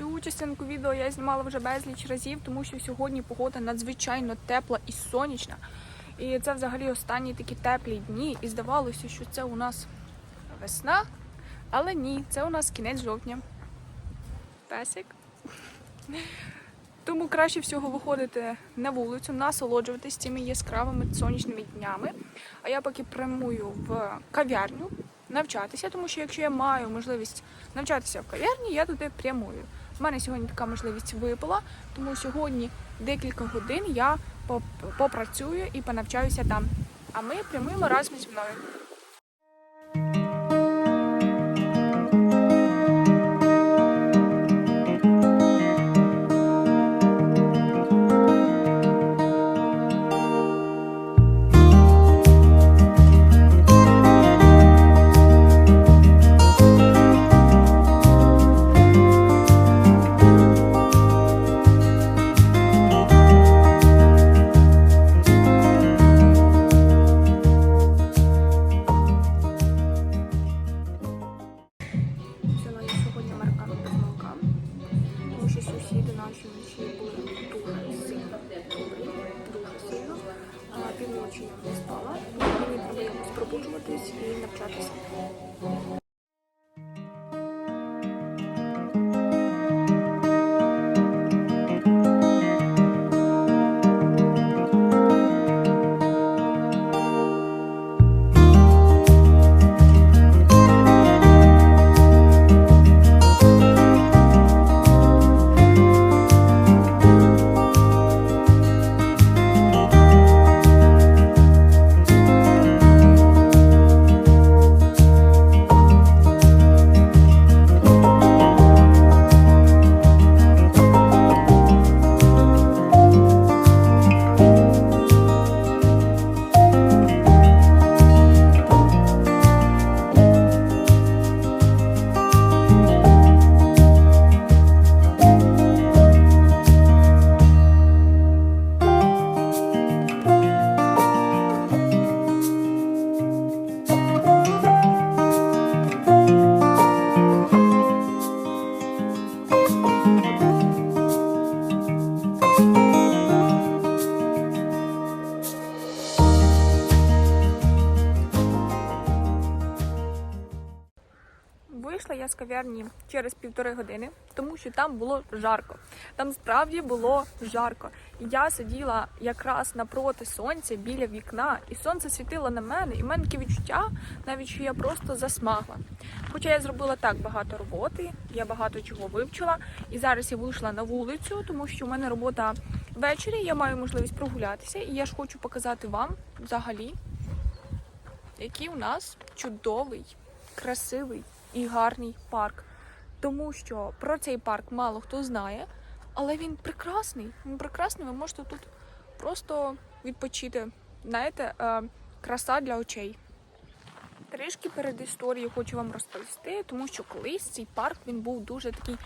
Цю частинку відео я знімала вже безліч разів, тому що сьогодні погода надзвичайно тепла і сонячна. І це взагалі останні такі теплі дні. І здавалося, що це у нас весна, але ні, це у нас кінець жовтня. Песик. Тому краще всього виходити на вулицю, насолоджуватись цими яскравими сонячними днями. А я поки прямую в кав'ярню навчатися, тому що якщо я маю можливість навчатися в кав'ярні, я туди прямую. У мене сьогодні така можливість випала, тому сьогодні декілька годин я попрацюю і понавчаюся там. А ми прямуємо разом зі мною. Наші дуже сильно дуже сильно. Півночі я не спала, мені треба пробуджуватись і навчатися. Кав'ярні через півтори години, тому що там було жарко. Там справді було жарко. Я сиділа якраз напроти сонця біля вікна, і сонце світило на мене, і в мене таке відчуття, навіть що я просто засмагла. Хоча я зробила так багато роботи, я багато чого вивчила, і зараз я вийшла на вулицю, тому що в мене робота ввечері, я маю можливість прогулятися, і я ж хочу показати вам взагалі, який у нас чудовий, красивий і гарний парк. Тому що про цей парк мало хто знає, але він прекрасний. Він прекрасний, ви можете тут просто відпочити. Знаєте, е, краса для очей. Трішки перед історією хочу вам розповісти, тому що колись цей парк він був дуже такий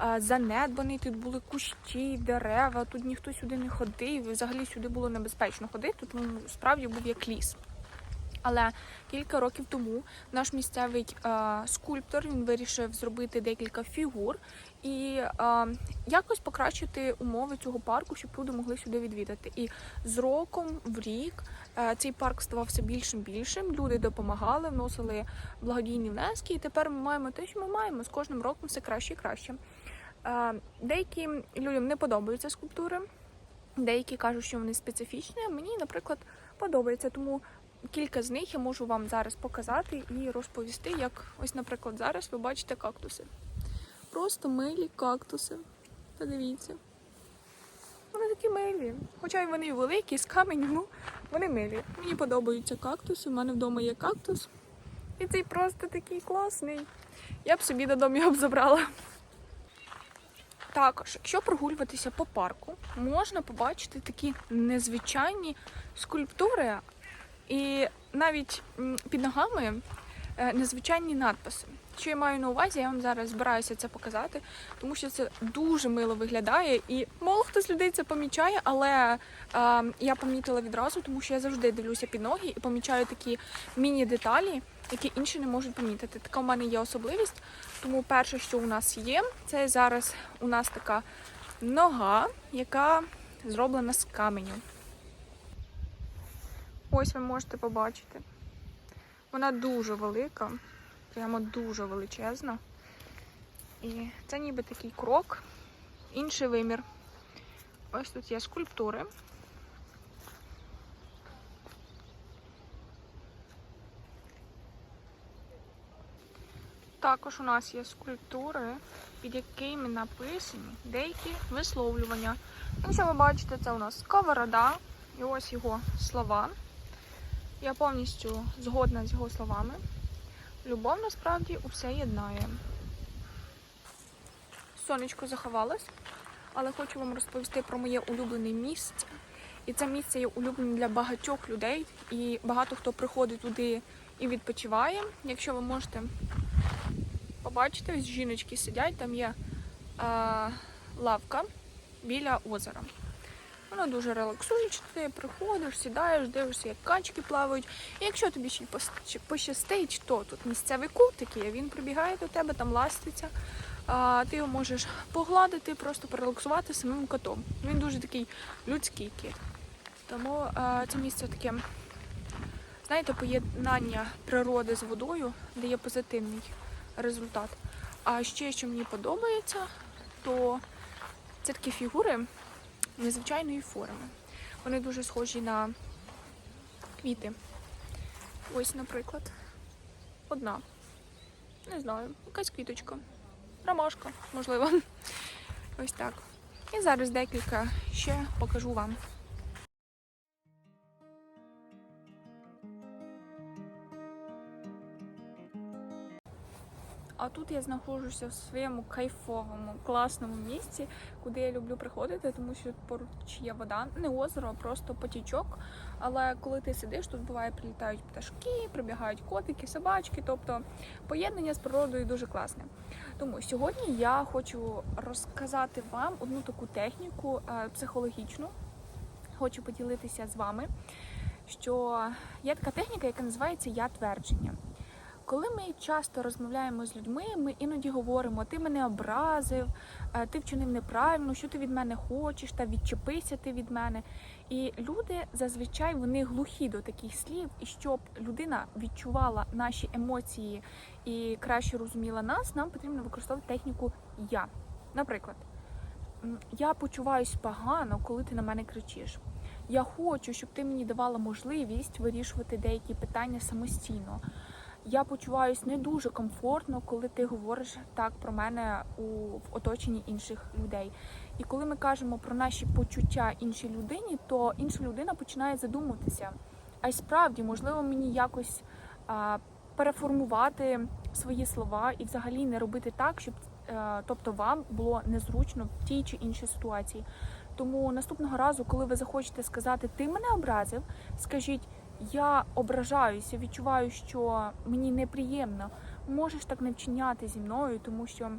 е, занедбаний. Тут були кущі, дерева, тут ніхто сюди не ходив. Взагалі сюди було небезпечно ходити, тому справді був як ліс. Але кілька років тому наш місцевий е, скульптор він вирішив зробити декілька фігур і е, якось покращити умови цього парку, щоб люди могли сюди відвідати. І з роком в рік е, цей парк ставав все більшим більшим. Люди допомагали, вносили благодійні внески, і тепер ми маємо те, що ми маємо з кожним роком все краще і краще. Е, деяким людям не подобаються скульптури. Деякі кажуть, що вони специфічні. Мені, наприклад, подобається. Тому кілька з них я можу вам зараз показати і розповісти, як ось, наприклад, зараз ви бачите кактуси. Просто милі кактуси. Подивіться. Вони такі милі. Хоча й вони великі, з каменю, вони милі. Мені подобаються кактуси. У мене вдома є кактус. І цей просто такий класний. Я б собі додому його б забрала. Також, якщо прогулюватися по парку, можна побачити такі незвичайні скульптури, і навіть під ногами е, незвичайні надписи. Що я маю на увазі, я вам зараз збираюся це показати, тому що це дуже мило виглядає, і мало хто з людей це помічає, але е, я помітила відразу, тому що я завжди дивлюся під ноги і помічаю такі міні-деталі, які інші не можуть помітити. Така в мене є особливість. Тому перше, що у нас є, це зараз у нас така нога, яка зроблена з каменю. Ось ви можете побачити. Вона дуже велика, прямо дуже величезна. І це ніби такий крок, інший вимір. Ось тут є скульптури. Також у нас є скульптури, під якими написані деякі висловлювання. Якщо ви бачите, це у нас сковорода, і ось його слова. Я повністю згодна з його словами. Любов насправді усе єднає. Сонечко заховалось, але хочу вам розповісти про моє улюблене місце. І це місце є улюбленим для багатьох людей, і багато хто приходить туди і відпочиває. Якщо ви можете побачити, ось жіночки сидять, там є е, лавка біля озера. Воно дуже релаксуюче, ти приходиш, сідаєш, дивишся, як качки плавають. І якщо тобі ще й пощастить, то тут місцевий кут такий, він прибігає до тебе, там ластиться. А, ти його можеш погладити, просто порелаксувати самим котом. Він дуже такий людський кіт. Тому е, це місце таке, знаєте, поєднання природи з водою дає позитивний результат. А ще, що мені подобається, то це такі фігури незвичайної форми. Вони дуже схожі на квіти. Ось, наприклад, одна. Не знаю, якась квіточка. Ромашка, можливо. Ось так. І зараз декілька ще покажу вам. А тут я знаходжуся в своєму кайфовому, класному місці, куди я люблю приходити, тому що поруч є вода, не озеро, а просто потічок. Але коли ти сидиш, тут буває прилітають пташки, прибігають котики, собачки. Тобто поєднання з природою дуже класне. Тому сьогодні я хочу розказати вам одну таку техніку е, психологічну. Хочу поділитися з вами, що є така техніка, яка називається я твердження. Коли ми часто розмовляємо з людьми, ми іноді говоримо: ти мене образив, е, ти вчинив неправильно, що ти від мене хочеш, та відчепися ти від мене. І люди зазвичай вони глухі до таких слів, і щоб людина відчувала наші емоції і краще розуміла нас, нам потрібно використовувати техніку я. Наприклад, я почуваюсь погано, коли ти на мене кричиш. Я хочу, щоб ти мені давала можливість вирішувати деякі питання самостійно. Я почуваюсь не дуже комфортно, коли ти говориш так про мене у в оточенні інших людей. І коли ми кажемо про наші почуття іншій людині, то інша людина починає задумуватися. А й справді, можливо, мені якось а, переформувати свої слова і взагалі не робити так, щоб е, тобто вам було незручно в тій чи іншій ситуації. Тому наступного разу, коли ви захочете сказати Ти мене образив, скажіть я ображаюся, відчуваю, що мені неприємно. Можеш так не вчиняти зі мною, тому що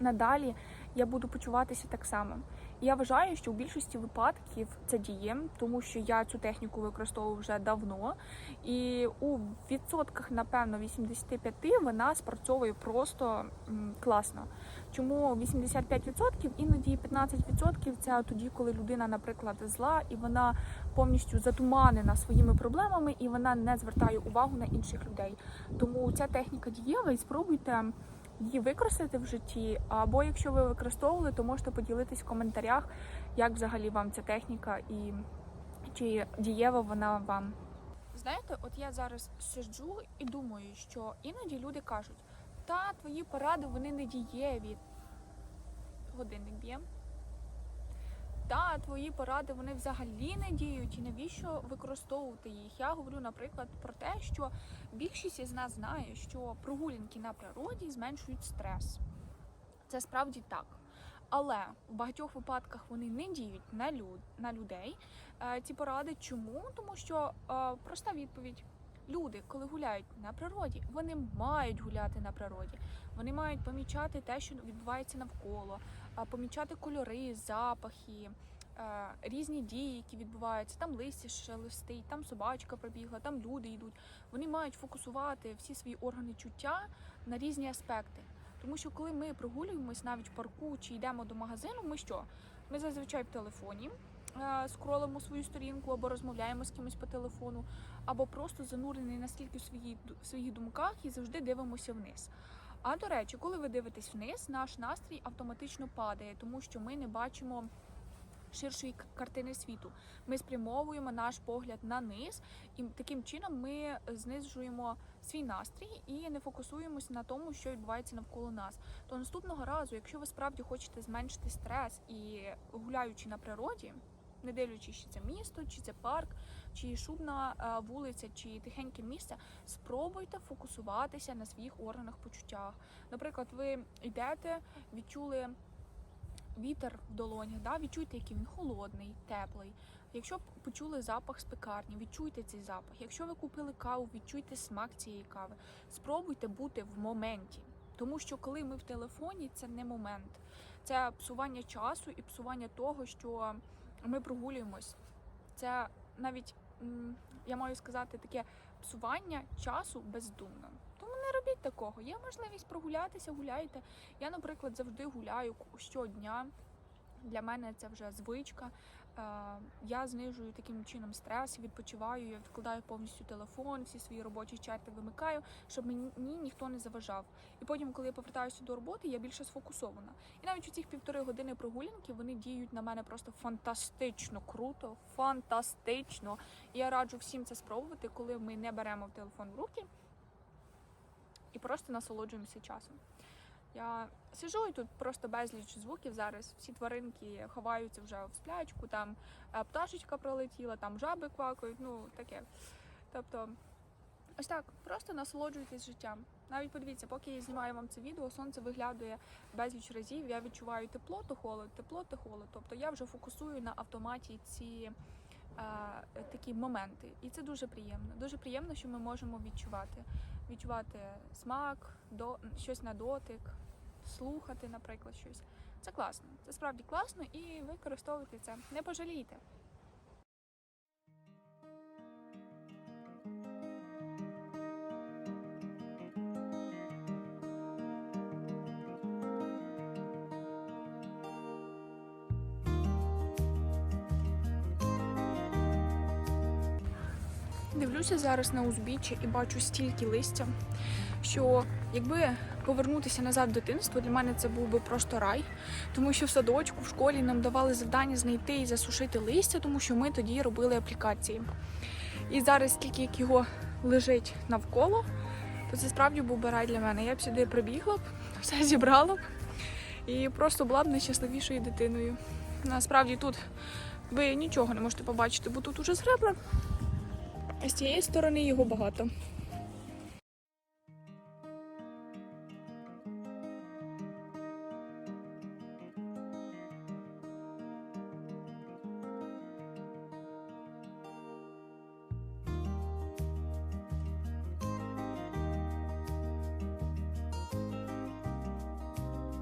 надалі я буду почуватися так само. Я вважаю, що у більшості випадків це діє, тому що я цю техніку використовую вже давно, і у відсотках, напевно, 85 вона спрацьовує просто класно. Чому 85%? Іноді 15% це тоді, коли людина, наприклад, зла, і вона повністю затуманена своїми проблемами, і вона не звертає увагу на інших людей. Тому ця техніка дієва, і спробуйте її використати в житті. Або якщо ви використовували, то можете поділитись в коментарях, як взагалі вам ця техніка і чи дієва вона вам. Знаєте, от я зараз сиджу і думаю, що іноді люди кажуть, та твої поради вони не дієві. Годинник б'є. Та твої поради вони взагалі не діють, і навіщо використовувати їх? Я говорю, наприклад, про те, що більшість із нас знає, що прогулянки на природі зменшують стрес. Це справді так. Але в багатьох випадках вони не діють на люд на людей. Е, ці поради чому? Тому що е, проста відповідь. Люди, коли гуляють на природі, вони мають гуляти на природі. Вони мають помічати те, що відбувається навколо, помічати кольори, запахи, е, різні дії, які відбуваються. Там листя шелестить, там собачка пробігла, там люди йдуть. Вони мають фокусувати всі свої органи чуття на різні аспекти. Тому що коли ми прогулюємось навіть в парку чи йдемо до магазину, ми що? Ми зазвичай в телефоні е, скролимо свою сторінку або розмовляємо з кимось по телефону, або просто занурені настільки в свої, в своїх думках і завжди дивимося вниз. А до речі, коли ви дивитесь вниз, наш настрій автоматично падає, тому що ми не бачимо ширшої картини світу. Ми спрямовуємо наш погляд на низ, і таким чином ми знижуємо свій настрій і не фокусуємося на тому, що відбувається навколо нас. То наступного разу, якщо ви справді хочете зменшити стрес і гуляючи на природі. Не дивлячись, чи це місто, чи це парк, чи шумна е, вулиця, чи тихеньке місце, спробуйте фокусуватися на своїх органах почуттях. Наприклад, ви йдете, відчули вітер в долонях, да? відчуйте, який він холодний, теплий. Якщо почули запах з пекарні, відчуйте цей запах. Якщо ви купили каву, відчуйте смак цієї кави. Спробуйте бути в моменті. Тому що коли ми в телефоні, це не момент, це псування часу і псування того, що ми прогулюємось. Це навіть я маю сказати таке псування часу бездумно. Тому не робіть такого. Є можливість прогулятися, гуляйте. Я, наприклад, завжди гуляю щодня. Для мене це вже звичка. Е, Я знижую таким чином стрес, відпочиваю, я відкладаю повністю телефон, всі свої робочі чати вимикаю, щоб мені ніхто не заважав. І потім, коли я повертаюся до роботи, я більше сфокусована. І навіть у цих півтори години прогулянки вони діють на мене просто фантастично круто, фантастично. І я раджу всім це спробувати, коли ми не беремо телефон в руки і просто насолоджуємося часом. Я сижу і тут просто безліч звуків зараз. Всі тваринки ховаються вже в сплячку, там е, пташечка пролетіла, там жаби квакають, ну таке. Тобто, ось так, просто насолоджуйтесь життям. Навіть подивіться, поки я знімаю вам це відео, сонце виглядає безліч разів. Я відчуваю тепло, то холод, тепло, то холод. Тобто я вже фокусую на автоматі ці е, такі моменти. І це дуже приємно. Дуже приємно, що ми можемо відчувати. Відчувати смак, до, щось на дотик, слухати, наприклад, щось. Це класно. Це справді класно і використовуйте це. Не пожалійте. Дивлюся зараз на узбіччя і бачу стільки листя, що якби повернутися назад в дитинство, для мене це був би просто рай, тому що в садочку, в школі нам давали завдання знайти і засушити листя, тому що ми тоді робили аплікації. І зараз, скільки як його лежить навколо, то це справді був би рай для мене. Я б сюди прибігла б, все зібрала б і просто була б найщасливішою дитиною. Насправді тут ви нічого не можете побачити, бо тут уже згребла. А з цієї сторони його багато.